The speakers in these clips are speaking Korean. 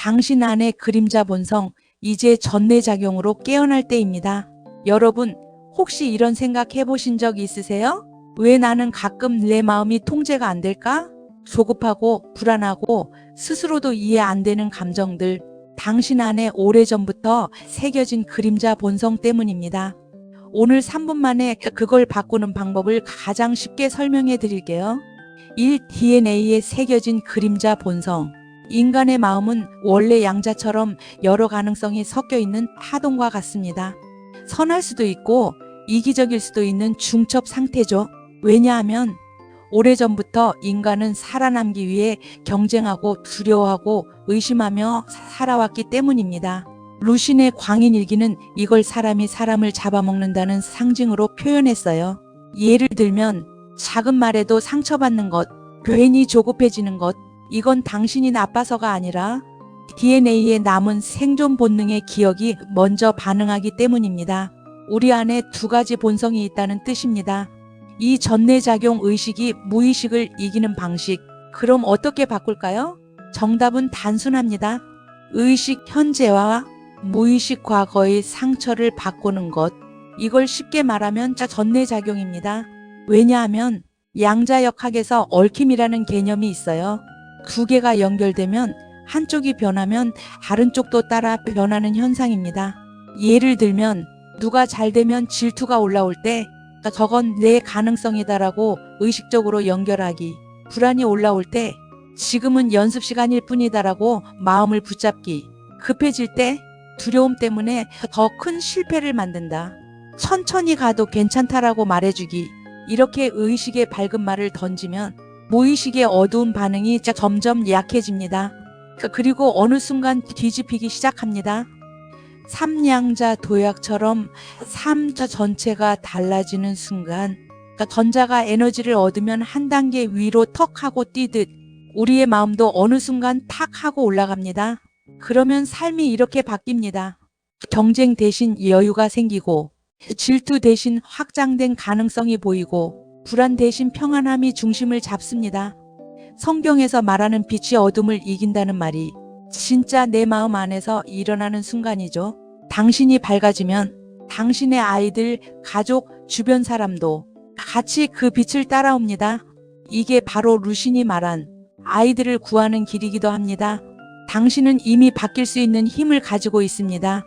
당신 안의 그림자 본성, 이제 전내작용으로 깨어날 때입니다. 여러분, 혹시 이런 생각 해보신 적 있으세요? 왜 나는 가끔 내 마음이 통제가 안 될까? 조급하고 불안하고 스스로도 이해 안 되는 감정들, 당신 안에 오래전부터 새겨진 그림자 본성 때문입니다. 오늘 3분 만에 그걸 바꾸는 방법을 가장 쉽게 설명해 드릴게요. 1. DNA에 새겨진 그림자 본성. 인간의 마음은 원래 양자처럼 여러 가능성이 섞여 있는 파동과 같습니다. 선할 수도 있고 이기적일 수도 있는 중첩 상태죠. 왜냐하면 오래전부터 인간은 살아남기 위해 경쟁하고 두려워하고 의심하며 살아왔기 때문입니다. 루신의 광인일기는 이걸 사람이 사람을 잡아먹는다는 상징으로 표현했어요. 예를 들면 작은 말에도 상처받는 것, 괜히 조급해지는 것, 이건 당신이 나빠서가 아니라 DNA에 남은 생존 본능의 기억이 먼저 반응하기 때문입니다. 우리 안에 두 가지 본성이 있다는 뜻입니다. 이 전내작용 의식이 무의식을 이기는 방식. 그럼 어떻게 바꿀까요? 정답은 단순합니다. 의식 현재와 무의식 과거의 상처를 바꾸는 것. 이걸 쉽게 말하면 전내작용입니다. 왜냐하면 양자역학에서 얽힘이라는 개념이 있어요. 두 개가 연결되면 한쪽이 변하면 다른 쪽도 따라 변하는 현상입니다. 예를 들면 누가 잘 되면 질투가 올라올 때 저건 내 가능성이다라고 의식적으로 연결하기. 불안이 올라올 때 지금은 연습 시간일 뿐이다라고 마음을 붙잡기. 급해질 때 두려움 때문에 더 큰 실패를 만든다. 천천히 가도 괜찮다라고 말해주기. 이렇게 의식의 밝은 말을 던지면 무의식의 어두운 반응이 점점 약해집니다. 그- 그리고 어느 순간 뒤집히기 시작합니다. 삼양자 도약처럼 삼자 전체가 달라지는 순간 그러니까 전자가 에너지를 얻으면 한 단계 위로 턱 하고 뛰듯 우리의 마음도 어느 순간 탁 하고 올라갑니다. 그러면 삶이 이렇게 바뀝니다. 경쟁 대신 여유가 생기고 질투 대신 확장된 가능성이 보이고 불안 대신 평안함이 중심을 잡습니다. 성경에서 말하는 빛이 어둠을 이긴다는 말이 진짜 내 마음 안에서 일어나는 순간이죠. 당신이 밝아지면 당신의 아이들, 가족, 주변 사람도 같이 그 빛을 따라옵니다. 이게 바로 루신이 말한 아이들을 구하는 길이기도 합니다. 당신은 이미 바뀔 수 있는 힘을 가지고 있습니다.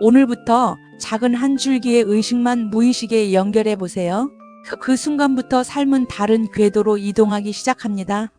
오늘부터 작은 한 줄기의 의식만 무의식에 연결해 보세요. 그- 그 순간부터 삶은 다른 궤도로 이동하기 시작합니다.